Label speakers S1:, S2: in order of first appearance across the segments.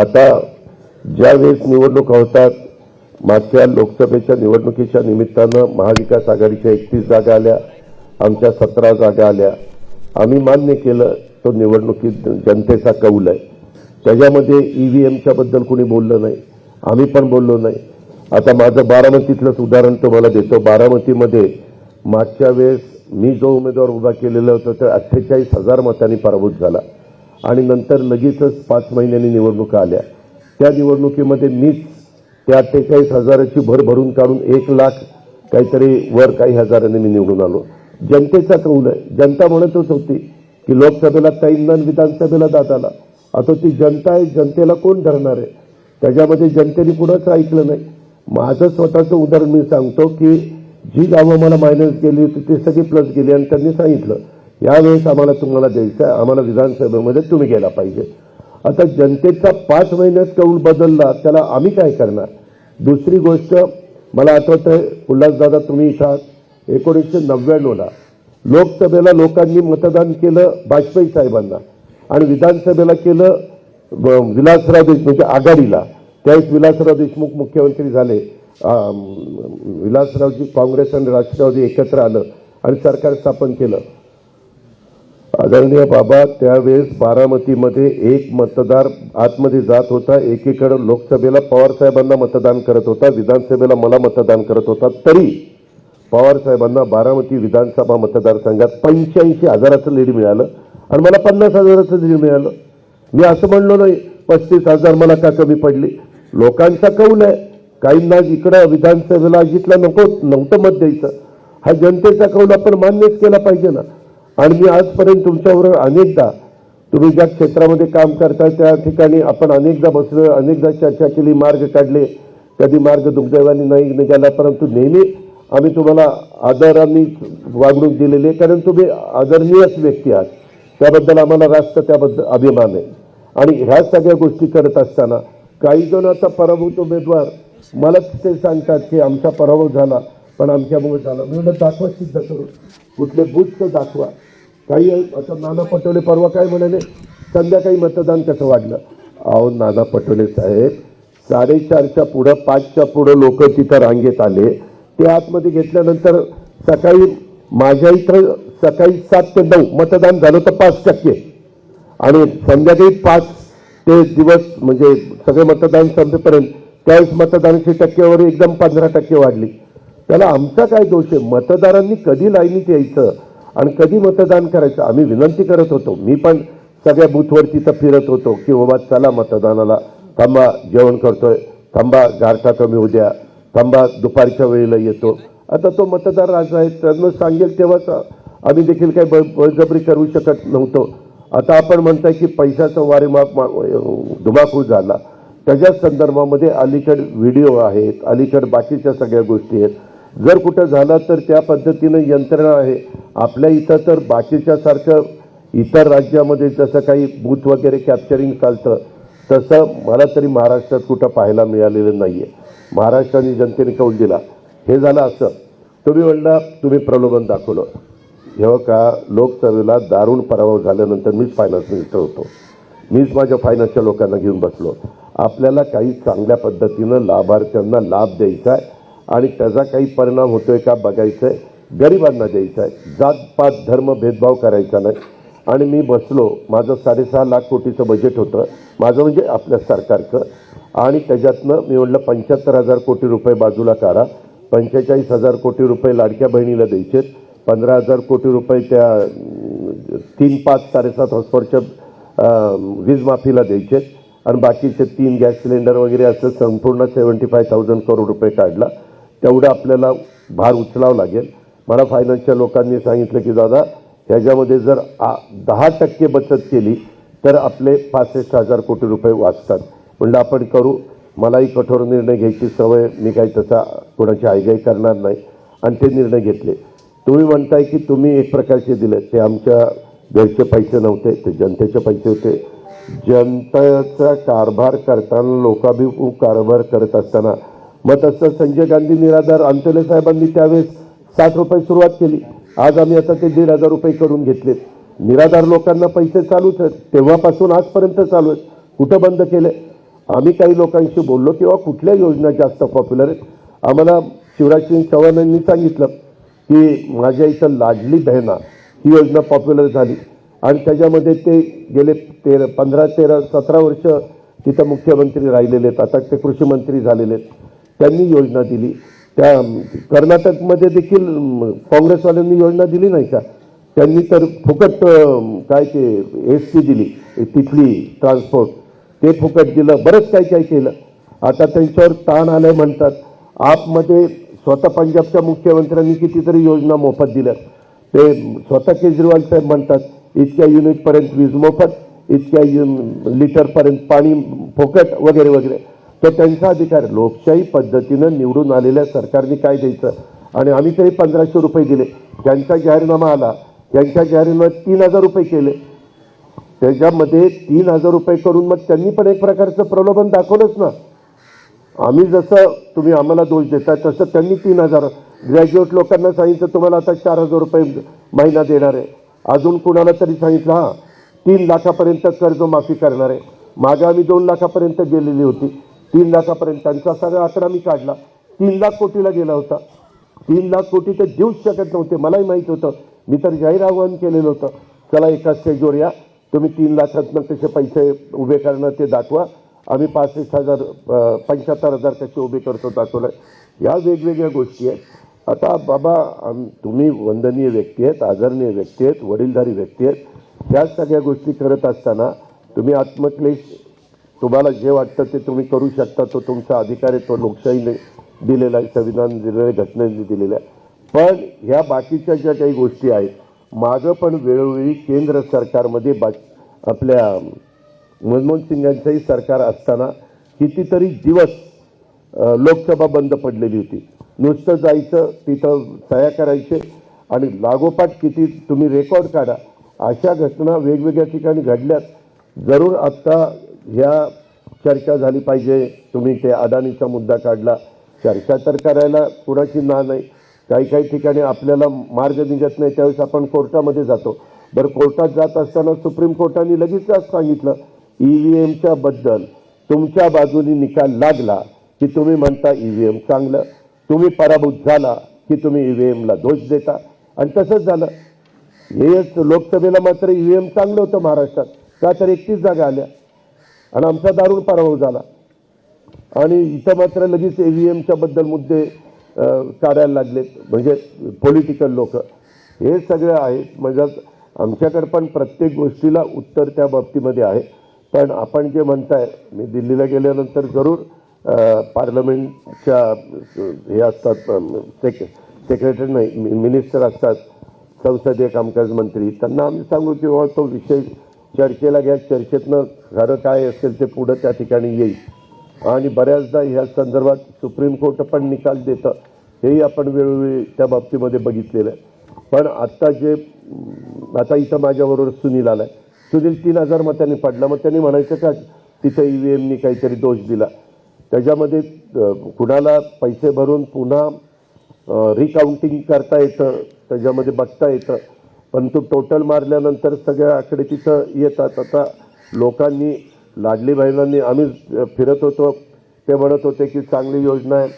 S1: आता ज्या वेळेस निवडणुका होतात मागच्या लोकसभेच्या निवडणुकीच्या निमित्तानं महाविकास आघाडीच्या एकतीस जागा आल्या आमच्या सतरा जागा आल्या. आम्ही मान्य केलं तो निवडणुकीत जनतेचा कौल आहे. त्याच्यामध्ये ईव्हीएमच्या बद्दल कुणी बोललं नाही. आम्ही पण बोललो नाही. आता माझं बारामतीतलंच उदाहरण तुम्हाला देतो. बारामतीमध्ये मागच्या वेळेस मी जो उमेदवार उभा केलेला होता तो अठ्ठेचाळीस हजार मतांनी पराभूत झाला. आणि नंतर लगेचच पाच महिन्यांनी निवडणुका आल्या. त्या निवडणुकीमध्ये मीच त्या अठ्ठेचाळीस हजाराची भर भरून काढून एक लाख काहीतरी वर काही हजारांनी मी निवडून आलो. जनतेचा कौल आहे. जनता म्हणतच होती की लोकसभेला ताईंना आणि विधानसभेला दादाला. आता ती जनता आहे जनतेला कोण धरणार आहे? त्याच्यामध्ये जनतेने कुणाच ऐकलं नाही. माझं स्वतःचं उदाहरण मी सांगतो की जी गावं मला मायनस गेली होती ती सगळी प्लस गेली आणि त्यांनी सांगितलं यावेळेस आम्हाला तुम्हाला द्यायचं आहे. आम्हाला विधानसभेमध्ये तुम्ही गेला पाहिजे. आता जनतेचा पाच महिन्यात कौल बदलला त्याला आम्ही काय करणार? दुसरी गोष्ट मला आठवतं आहे उल्हासदादा तुम्ही इथं आहात. एकोणीसशे नव्याण्णवला लोकसभेला लोकांनी मतदान केलं वाजपेयी साहेबांना. आणि विधानसभेला केलं विलासराव देशमुख म्हणजे आघाडीला. त्यावेळेस विलासराव देशमुख मुख्यमंत्री झाले. विलासरावजी काँग्रेस आणि राष्ट्रवादी एकत्र आलं आणि सरकार स्थापन केलं. आदरणीय बाबा त्यावेळेस बारामतीमध्ये एक मतदार आतमध्ये जात होता. एकीकडे लोकसभेला पवारसाहेबांना मतदान करत होता विधानसभेला मला मतदान करत होता. तरी पवारसाहेबांना बारामती विधानसभा मतदारसंघात पंच्याऐंशी हजाराचं लीड मिळालं आणि मला पन्नास हजाराचं लीड मिळालं. मी असं म्हणलो नाही पस्तीस हजार मला का कमी पडली? लोकांचा कौल आहे. काहींना इकडं विधानसभेला जिथलं नको नव्हतं मत द्यायचं. हा जनतेचा कौल आपण मान्यच केला पाहिजे ना. आणि मी आजपर्यंत तुमच्याबरोबर अनेकदा तुम्ही ज्या क्षेत्रामध्ये काम करता त्या ठिकाणी आपण अनेकदा बसलो अनेकदा चर्चा केली मार्ग काढले. कधी मार्ग दुर्दैवाने नाही निघाला परंतु नेहमी आम्ही तुम्हाला आदरांनी वागणूक दिलेली आहे कारण तुम्ही आदरणीयच व्यक्ती आहात. त्याबद्दल आम्हाला रास्त त्याबद्दल अभिमान आहे. आणि ह्या सगळ्या गोष्टी करत असताना काही जण आता पराभूत उमेदवार. मलाच ते सांगतात की आमचा पराभव झाला पण आमच्यामुळे झाला. म्हणून दाखवा सिद्ध करून. कुठले बुद्ध दाखवा. काही आता नाना पटोले परवा काय म्हणाले? संध्याकाळी मतदान कसं वाढलं? अहो नाना पटोले साहेब साडेचारच्या पुढं पाचच्या पुढं लोक तिथं रांगेत आले. ते आतमध्ये घेतल्यानंतर सकाळी माझ्या इथं सकाळी सात ते नऊ मतदान झालं तर पाच टक्के. आणि संध्याकाळी पाच ते दिवस म्हणजे सगळे मतदान संपेपर्यंत त्यावेळेस मतदानाची टक्केवारी एकदम पंधरा टक्के वाढली. त्याला आमचा काय दोष आहे? मतदारांनी कधी लाईनीत यायचं? आणि कधी मतदान करायचं? आम्ही विनंती करत होतो. मी पण सगळ्या बूथवर तिथं फिरत होतो की बाबा चला मतदानाला. थांबा जेवण करतोय. थांबा गारठा कमी उद्या थांबा दुपारच्या वेळेला येतो. आता तो मतदार राजा आहे त्यांना सांगेल तेव्हाच आम्ही देखील काही ब बळजबरी करू शकत नव्हतो. आता आपण म्हणताय की पैशाचा वारेमाप मा- धुमाकूळ झाला. त्याच्या संदर्भामध्ये अलीकड व्हिडिओ आहेत अलीकड बाकीच्या सगळ्या गोष्टी आहेत. जर कुठं झालं तर त्या पद्धतीनं यंत्रणा आहे. आपल्या इथं तर बाकीच्या सारखं इतर राज्यामध्ये जसं काही बूथ वगैरे कॅप्चरिंग चालतं तसं मला तरी महाराष्ट्रात कुठं पाहायला मिळालेलं नाही आहे महाराष्ट्राने जनतेने कौल दिला. हे झालं असं. तुम्ही म्हणला तुम्ही प्रलोभन दाखवलं. जेव्हा का लोकसभेला दारुण पराभव झाल्यानंतर मीच फायनान्स मिनिस्टर होतो. मीच माझ्या फायनान्सच्या लोकांना घेऊन बसलो. आपल्याला काही चांगल्या पद्धतीनं लाभार्थ्यांना लाभ द्यायचा आहे. आणि त्याचा काही परिणाम होतोय का बघायचं आहे. गरिबांना द्यायचा आहे. जात पात धर्म भेदभाव करायचा नाही. आणि मी बसलो माझं साडेसहा लाख कोटीचं बजेट होतं. माझं म्हणजे आपल्या सरकारचं. आणि त्याच्यातनं मी म्हटलं पंच्याहत्तर हजार कोटी रुपये बाजूला काढा. पंचेचाळीस हजार कोटी रुपये लाडक्या बहिणीला द्यायचे पंधरा हजार कोटी रुपये त्या तीन पाच साडेसात हॉस्पॉटच्या वीजमाफीला वीज माफीला द्यायचे आणि बाकीचे तीन गॅस सिलेंडर वगैरे असं संपूर्ण सेवन्टी फाय थाउजंड करोड रुपये काढला. तेवढं आपल्याला भार उचलावं लागेल. मला फायनान्सच्या लोकांनी सांगितलं की दादा ह्याच्यामध्ये जर आ- दहा टक्के बचत केली तर आपले पासष्ट हजार कोटी रुपये वाचतात. म्हणलं आपण करू. मलाही कठोर निर्णय घ्यायची सवय मी काही तसा कोणाची आयगाई करणार नाही. आणि ते निर्णय घेतले. तुम्ही म्हणताय की तुम्ही एक प्रकारचे दिले. ते आमच्या घरचे पैसे नव्हते ते जनतेचे पैसे होते. जनतेचा कारभार करताना लोकाभिमुख कारभार करत असताना मग तसं संजय गांधी निराधार अंतोले साहेबांनी त्यावेळेस साठ रुपये सुरुवात केली. आज आम्ही आता ते दीड हजार रुपये करून घेतलेत. निराधार लोकांना पैसे चालूच आहेत. तेव्हापासून आजपर्यंत चालू आहेत. कुठं बंद केले आम्ही काही लोकांशी बोललो किंवा कुठल्या योजना जास्त पॉप्युलर आहेत? आम्हाला शिवराज सिंग चौहानांनी सांगितलं की माझ्या इथं लाडली बहिणा ही योजना पॉप्युलर झाली. आणि त्याच्यामध्ये ते गेले तेरा पंधरा तेरा सतरा वर्ष तिथं मुख्यमंत्री राहिलेले आहेत. आता ते कृषी मंत्री झालेले आहेत. त्यांनी योजना दिली. त्या कर्नाटकमध्ये देखील काँग्रेसवाल्यांनी योजना दिली नाही का? त्यांनी तर फुकट काय ते एस टी दिली तिथली ट्रान्सपोर्ट. ते फुकट दिलं बरंच काही काही केलं. आता त्यांच्यावर ताण आलं म्हणतात. आपमध्ये स्वतः पंजाबच्या मुख्यमंत्र्यांनी कितीतरी योजना मोफत दिल्या. ते स्वतः केजरीवाल साहेब म्हणतात इतक्या युनिटपर्यंत वीज मोफत इतक्या युन लिटरपर्यंत पाणी फुकट वगैरे वगैरे. तर त्यांचा अधिकार लोकशाही पद्धतीनं निवडून आलेल्या सरकारने काय द्यायचं? आणि आम्ही तरी पंधराशे रुपये दिले. त्यांचा जाहीरनामा आला त्यांच्या जाहीरनाम्यात तीन हजार रुपये केले. त्याच्यामध्ये तीन हजार रुपये करून मग त्यांनी पण एक प्रकारचं प्रलोभन दाखवलंच ना. आम्ही जसं तुम्ही आम्हाला दोष देता तसं त्यांनी तीन हजार. ग्रॅज्युएट लोकांना सांगितलं तुम्हाला आता चार हजार रुपये महिना देणार आहे. अजून कुणाला तरी सांगितलं हां तीन लाखापर्यंत कर्जमाफी करणार आहे. मागे आम्ही दोन लाखापर्यंत गेलेली होती. तीन लाखापर्यंत. त्यांचा सगळा आकडा मी काढला. तीन लाख कोटीला गेला होता. तीन लाख कोटी तर देऊच शकत नव्हते. मलाही माहीत होतं. मी तर जाहीर आवाहन केलेलं होतं. चला एका स्टेजवर या. तुम्ही तीन लाखातनं कसे पैसे उभे करणं ते दाखवा. आम्ही पासष्ट हजार पंच्याहत्तर हजार कसे उभे करतो दाखवलं या वेगवेगळ्या गोष्टी आहेत. आता बाबा आम- तुम्ही वंदनीय व्यक्ती आहेत आदरणीय व्यक्ती आहेत वडीलधारी व्यक्ती आहेत. ह्या सगळ्या गोष्टी करत असताना तुम्ही आत्मक्लेश तुम्हाला जे वाटतं ते तुम्ही करू शकता. तो तुमचा अधिकार आहे तो लोकशाहीने दिलेला आहे संविधान दिलेलं घटनेने दिलेला आहे. पण ह्या बाकीच्या ज्या काही गोष्टी आहेत मागं पण वेळोवेळी केंद्र सरकारमध्ये बा आपल्या मनमोहन सिंग यांचंही सरकार असताना कितीतरी दिवस लोकसभा बंद पडलेली होती. नुसतं जायचं तिथं सह्या करायचे आणि लागोपाठ किती तुम्ही रेकॉर्ड काढा. अशा घटना वेगवेगळ्या ठिकाणी घडल्यात. जरूर आत्ता ह्या चर्चा झाली पाहिजे. तुम्ही ते अदानीचा मुद्दा काढला. चर्चा तर करायला कुणाची ना नाही. काही काही ठिकाणी आपल्याला मार्ग निघत नाही. त्यावेळेस आपण कोर्टामध्ये जातो. बरं कोर्टात जात असताना सुप्रीम कोर्टाने लगेचच सांगितलं ई व्ही एमच्या बद्दल तुमच्या बाजूनी निकाल लागला की तुम्ही म्हणता ई व्ही एम चांगलं. तुम्ही पराभूत झाला की तुम्ही ई व्ही एमला दोष देता. आणि तसंच झालं. हेच लोकसभेला मात्र ई व्ही एम चांगलं होतं महाराष्ट्रात. का तर एकतीस जागा आल्या. आणि आमचा दारुण पराभव झाला. आणि इथं मात्र लगेच E व्ही बद्दल मुद्दे काढायला लागलेत. म्हणजे पॉलिटिकल लोक. हे सगळं आहेत. म्हणजे आमच्याकडे पण प्रत्येक गोष्टीला उत्तर त्या बाबतीमध्ये आहे. पण आपण जे म्हणताय मी दिल्लीला गेल्यानंतर जरूर पार्लमेंटच्या हे असतात सेक सेक्रेटरी नाही मि- मिनिस्टर असतात संसदीय कामकाज मंत्री. त्यांना आम्ही सांगू की बाबा तो विषय चर्चेला घ्या चर्चेतनं खरं काय असेल ते पुढं त्या ठिकाणी येईल. आणि बऱ्याचदा ह्या संदर्भात सुप्रीम कोर्ट पण निकाल देतं. हेही आपण वेळोवेळी त्या बाबतीमध्ये बघितलेलं आहे. पण आत्ता जे आता इथं माझ्याबरोबर सुनील आलाय. सुनील तीन हजार मतांनी पडला. मग त्यांनी म्हणायचं का तिथं ई व्ही एमनी काहीतरी दोष दिला. त्याच्यामध्ये कुणाला पैसे भरून पुन्हा रिकाउंटिंग करता येतं त्याच्यामध्ये बघता येतं. पण तो टोटल मारल्यानंतर सगळ्या आकडे तिथं येतात. आता लोकांनी लाडली बहिणांनी आम्ही फिरत होतो. ते म्हणत होते की चांगली योजना आहे.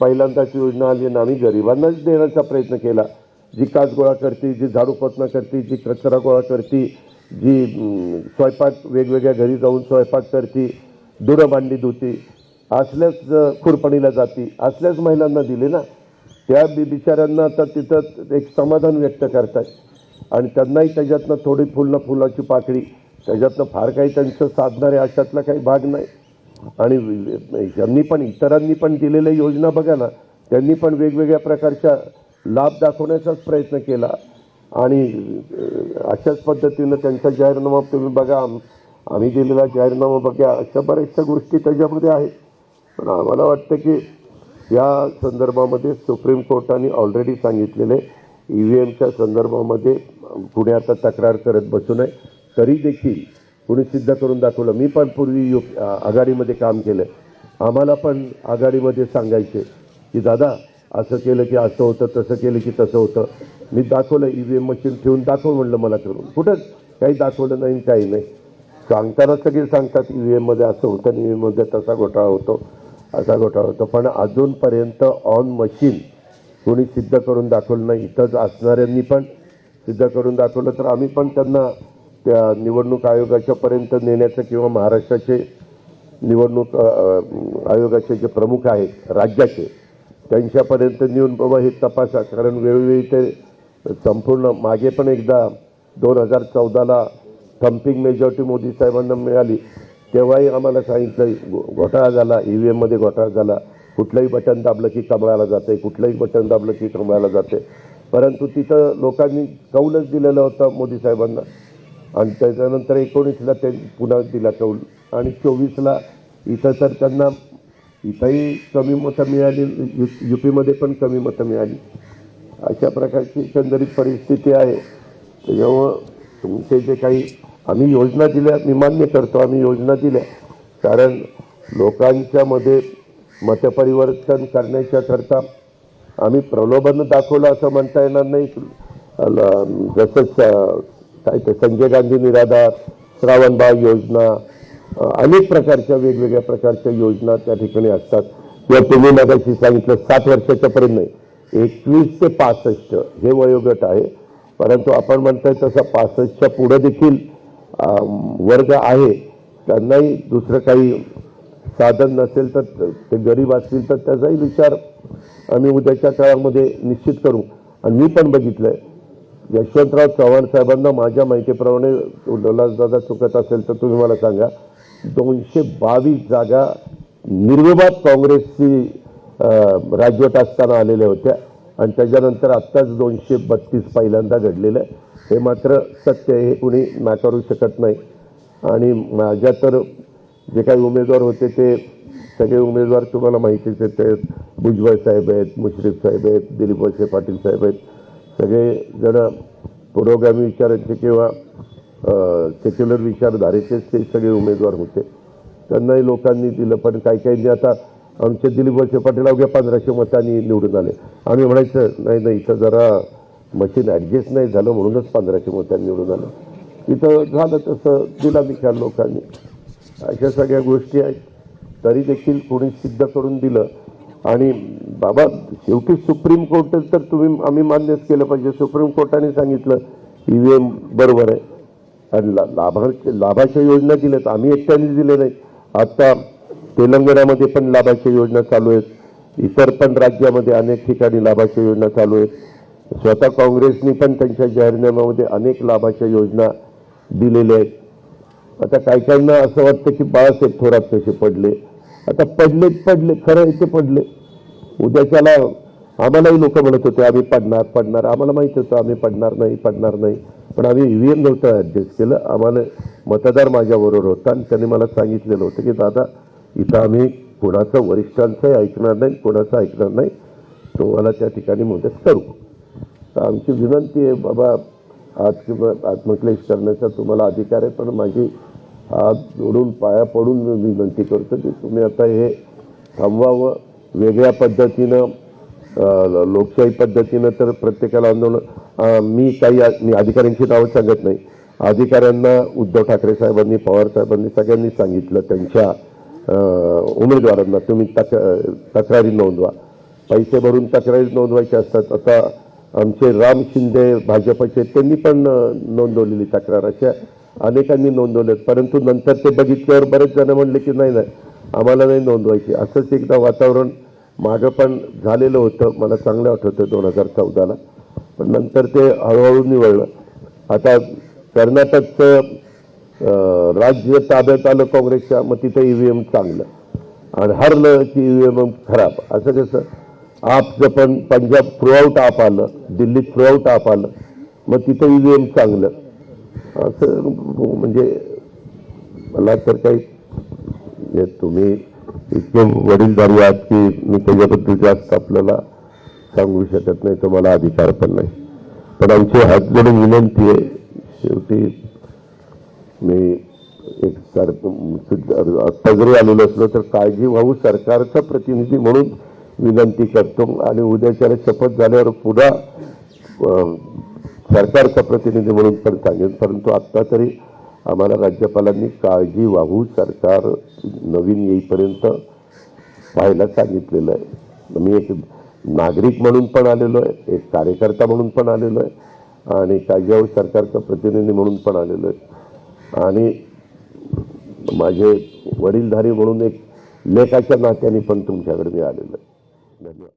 S1: पहिल्यांदाची योजना आली आणि आम्ही गरिबांनाच देण्याचा प्रयत्न केला. जी काच गोळा करते जी झाडू पोचणा करते जी कचरा गोळा करते जी स्वयंपाक वेगवेगळ्या घरी जाऊन स्वयंपाक करते दुरं भांडी धुती असल्याच खुरपणीला जाती असल्याच महिलांना दिली ना. त्या बिचाऱ्यांना आता तिथं एक समाधान व्यक्त करतात आणि त्यांनाही त्याच्यातनं थोडी फुलं फुलाची पाकळी त्याच्यातनं फार काही त्यांचं साधणारे अशातला काही भाग नाही. आणि यांनी पण इतरांनी पण दिलेल्या योजना बघा ना त्यांनी पण वेगवेगळ्या प्रकारच्या लाभ दाखवण्याचाच प्रयत्न केला. आणि अशाच पद्धतीनं त्यांचा जाहीरनामा तुम्ही बघा आम- आम्ही दिलेला जाहीरनामा बघा अशा बऱ्याचशा गोष्टी त्याच्यामध्ये आहेत. पण आम्हाला वाटतं की या संदर्भामध्ये सुप्रीम कोर्टाने ऑलरेडी सांगितलेले ई व्ही एमच्या संदर्भामध्ये पुढे आता तक्रार करत बसू नये तरी देखील कुणी सिद्ध करून दाखवलं. मी पण पूर्वी यु आघाडीमध्ये काम केलं. आम्हाला पण आघाडीमध्ये सांगायचे की दादा असं केलं की असं होतं तसं केलं की तसं होतं. मी दाखवलं ई व्ही एम मशीन ठेवून दाखव म्हणलं मला करून. कुठंच काही दाखवलं नाही काही नाही. सांगताना सगळे सांगतात ई व्ही एममध्ये असं होतं आणि व्ही एममध्ये तसा घोटाळा होतो असा घोटाळा होतो. पण अजूनपर्यंत ऑन मशीन कोणी सिद्ध करून दाखवलं नाही इथंच असणाऱ्यांनी पण सिद्ध करून दाखवलं तर आम्ही पण त्यांना त्या निवडणूक आयोगाच्या पर्यंत नेण्याचं किंवा महाराष्ट्राचे निवडणूक आयोगाचे जे प्रमुख आहेत राज्याचे त्यांच्यापर्यंत नेऊन बाबा हे तपासा कारण वेळोवेळी ते संपूर्ण मागे पण एकदा दोन हजार चौदाला थम्पिंग मेजॉरिटी मोदी साहेबांना मिळाली तेव्हाही आम्हाला सांगितलं घोटाळा झाला ई व्ही एममध्ये घोटाळा झाला. कुठलंही बटन दाबलं की कमळाला जाते कुठलंही बटन दाबलं की कमळाला जाते. परंतु तिथं लोकांनी कौलच दिलेलं होतं मोदी साहेबांना. आणि त्याच्यानंतर एकोणीसला ते पुन्हा दिला कौल. आणि चोवीसला इथं तर त्यांना इथंही कमी मतं मिळाली यु यू पीमध्ये पण कमी मतं मिळाली. अशा प्रकारची एकंदरीत परिस्थिती आहे. त्याच्यामुळं तुमचे जे काही आम्ही योजना दिल्या मी मान्य करतो आम्ही योजना दिल्या. कारण लोकांच्यामध्ये मतपरिवर्तन करण्याच्या करता आम्ही प्रलोभन दाखवलं असं म्हणता येणार नाही. जसं काय ते संजय गांधी निराधार श्रावणबाग योजना अनेक प्रकारच्या वेगवेगळ्या प्रकारच्या योजना त्या ठिकाणी असतात. किंवा तुम्ही मगाशी सांगितलं साठ वर्षाच्या पर्यंत नाही. एकवीस ते पासष्ट हे वयोगट आहे. परंतु आपण म्हणतोय तसं पासष्टच्या पुढे देखील वर्ग आहे. त्यांनाही दुसरं काही साधन नसेल तर ते गरीब असतील तर त्याचाही विचार आम्ही उद्याच्या काळामध्ये निश्चित करू. आणि मी पण बघितलं आहे यशवंतराव चव्हाण साहेबांना माझ्या माहितीप्रमाणे दादा चुकत असेल तर तुम्ही मला सांगा दोनशे बावीस जागा निर्विवाद काँग्रेसची राजवट असताना आलेल्या होत्या. आणि त्याच्यानंतर आत्ताच दोनशे बत्तीस पहिल्यांदा घडलेलं आहे. हे मात्र सत्य आहे हे कुणी नाकारू शकत नाही. आणि माझ्या तर जे काही उमेदवार होते ते सगळे उमेदवार तुम्हाला माहितीच आहेत. ते भुजबळ साहेब आहेत मुश्रीफ साहेब आहेत दिलीप वळसे पाटील साहेब आहेत. सगळे जण पुरोगामी विचारांचे किंवा सेक्युलर विचारधारेचेच ते सगळे उमेदवार होते. त्यांनाही लोकांनी दिलं पण काही काहींनी आता आमचे दिलीप वळसे पाटील अवघ्या पंधराशे मतांनी निवडून आले. आम्ही म्हणायचं नाही नाही इथं जरा मशीन ॲडजस्ट नाही झालं म्हणूनच पंधराशे मतांनी निवडून आलं. इथं झालं तसं दिला निकाल लोकांनी. अशा सगळ्या गोष्टी आहेत. तरी देखील कोणी सिद्ध करून दिलं. आणि बाबा शेवटी सुप्रीम कोर्ट तर तुम्ही आम्ही मान्यच केलं पाहिजे. सुप्रीम कोर्टाने सांगितलं ईव्हीएम बरोबर आहे. आणि ला- लाभांश लाभाच्या योजना दिल्यात. आम्ही एकट्याने दिले नाही आता तेलंगणामध्ये पण लाभाच्या योजना चालू आहेत. इतर पण राज्यामध्ये अनेक ठिकाणी लाभाच्या योजना चालू आहेत. स्वतः काँग्रेसनी पण त्यांच्या जाहीरनाम्यामध्ये अनेक लाभाच्या योजना दिलेल्या आहेत. आता काही काहींना असं वाटतं की बाळासाहेब थोरात तसे पडले. आता पडले पडले खरं इथे पडले. उद्याच्याला आम्हालाही लोक म्हणत होते आम्ही पडणार पडणार. आम्हाला माहीत होतं आम्ही पडणार नाही पडणार नाही. पण आम्ही ईव्हीएम नव्हतं ॲडजस्ट केलं. आम्हाला मतदार माझ्याबरोबर होता आणि त्यांनी मला सांगितलेलं होतं की दादा इथं आम्ही कोणाचं वरिष्ठांचंही ऐकणार नाही कोणाचं ऐकणार नाही. तुम्हाला त्या ठिकाणी मदत करू. तर आमची विनंती आहे बाबा आत्म आत्मक्लेश करण्याचा तुम्हाला अधिकार आहे पण माझी हात जोडून पाया पडून मी विनंती करतो की तुम्ही आता हे थांबवावं. वेगळ्या पद्धतीनं लोकशाही पद्धतीनं तर प्रत्येकाला आंदोलन मी काही मी अधिकाऱ्यांची नावं सांगत नाही. अधिकाऱ्यांना उद्धव ठाकरे साहेबांनी पवार साहेबांनी सगळ्यांनी सांगितलं त्यांच्या उमेदवारांना. तुम्ही तक तक्रारी नोंदवा. पैसे भरून तक्रारी नोंदवायच्या असतात. आता आमचे राम शिंदे भाजपचे त्यांनी पण नोंदवलेली तक्रार. अशा अनेकांनी नोंदवल्यात. परंतु नंतर ते बघितल्यावर बरेच जण म्हणले की नाही नाही आम्हाला नाही नोंदवायची. असंच एकदा वातावरण मागं पण झालेलं होतं. मला चांगलं आठवतं दोन हजार चौदाला. पण नंतर ते हळूहळू निवडलं आता कर्नाटकचं राज्य ताब्यात आलं काँग्रेसच्या मग तिथं ई व्ही एम चांगलं. आणि हरलं की ईव्हीएम खराब. असं कसं आपचं पण पंजाब थ्रूआउट आप आलं दिल्लीत थ्रूआउट आप आलं मग तिथं ईव्हीएम चांगलं. असं म्हणजे मला तर काही म्हणजे तुम्ही इतके वडीलधारी आहात की मी त्याच्याबद्दल जास्त आपल्याला सांगू शकत नाही तो मला अधिकार पण नाही. पण आमची हात जोडून विनंती आहे शेवटी मी एक सर आत्ता जरी आलेलो असलो तर काळजी व्हावू सरकारचा प्रतिनिधी म्हणून. विनंती करतो आणि उद्याच्या शपथ झाल्यावर पुन्हा सरकारचा प्रतिनिधी म्हणून पण सांगेन परंतु आत्ता तरी आम्हाला राज्यपालांनी काळजी वाहू सरकार नवीन येईपर्यंत पाहायला सांगितलेलं आहे. मी एक नागरिक म्हणून पण आलेलो आहे एक कार्यकर्ता म्हणून पण आलेलो आहे आणि काळजीवाहू सरकारचा प्रतिनिधी म्हणून पण आलेलो आहे. आणि माझे वडीलधारी म्हणून एक लेखाच्या नात्याने पण तुमच्याकडे मी आलेलो आहे. Love.